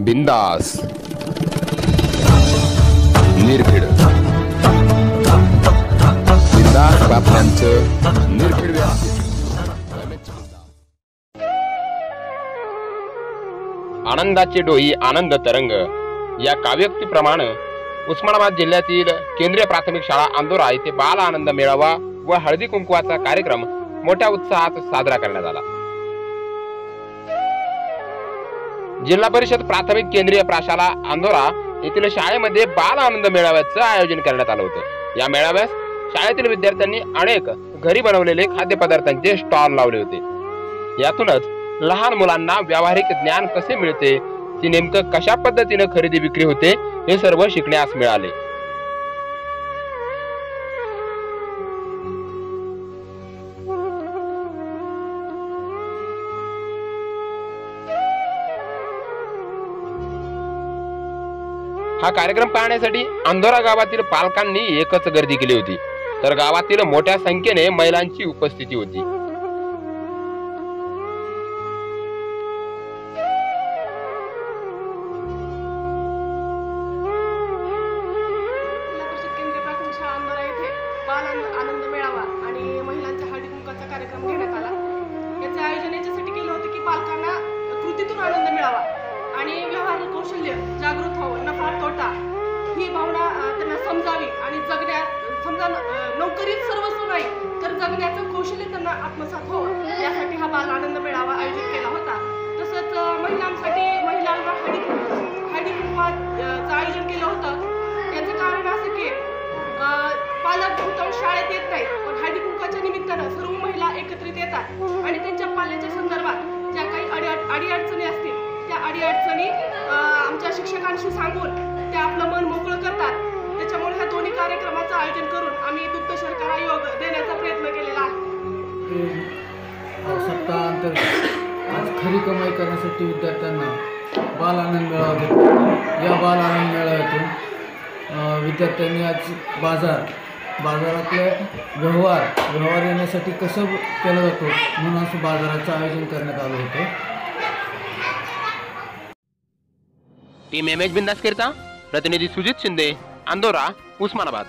बिंदास. निर्भीड. बिंदास बातम्यांचं निर्भीड आनंदाचे डोई आनंद तरंग. या काव्योक्तीप्रमाणे उस्मानाबाद जिल्ह्यातील केंद्रीय प्राथमिक शाळा आंदोरा येथे बाल आनंद मेळावा व हळदी कुंकवाचा कार्यक्रम मोठ्या उत्साहात साजरा करण्यात आला. जिल्हा परिषद प्राथमिक केंद्रीय प्राशाला अंदोरा येथील शाळेमध्ये बाल आनंद मेळाव्याचं आयोजन करण्यात आलं होतं. या मेळाव्यास शाळेतील विद्यार्थ्यांनी अनेक घरी बनवलेले खाद्यपदार्थांचे स्टॉल लावले होते. यातूनच लहान मुलांना व्यावहारिक ज्ञान कसे मिळते ती नेमकं कशा पद्धतीने खरेदी विक्री होते हे सर्व शिकण्यास मिळाले. हा कार्यक्रम पाहण्यासाठी अंधोरा गावातील पालकांनी एकच गर्दी केली होती. तर गावातील मोठ्या संख्येने महिलांची उपस्थिती होती. जिल्हा आनंद त्यांना आणि जगण्यात समजा नोकरीत सर्वस्व नाही तर जगण्याचं कौशल्य त्यांना आत्मसात व्हावं. यासाठी हा बाल आनंद मेळावा आयोजित केला होता. तसंच महिलांसाठी महिलांना हळदी हळदी कुंभाचं आयोजन केलं होतं. याचं कारण असं की पालक बहुतांश शाळेत येत नाहीत पण हळदी कुंकाच्या निमित्तानं सर्व महिला एकत्रित येतात. आणि त्यांच्या पाल्याच्या संदर्भात ज्या काही अडी अडीअडचणी असतील त्या अडीअडचणी आमच्या शिक्षकांशी सांगून त्या आपलं मन दुग्ध शर्करा योग देण्याचा प्रयत्न केलेला आहे. सप्ताह अंतर्गत आज खरी कमाई करण्यासाठी विद्यार्थ्यांना बाल आनंद मेळावा घेतला. या बाल आनंद मेळाव्यातून विद्यार्थ्यांनी आज बाजार बाजारातले व्यवहार व्यवहार येण्यासाठी कसं केलं जातो म्हणून असं बाजाराचं आयोजन करण्यात आलं होतं. टीम एम एच बिंदास करता प्रतिनिधी सुजित शिंदे अंदोरा उस्मानाबाद.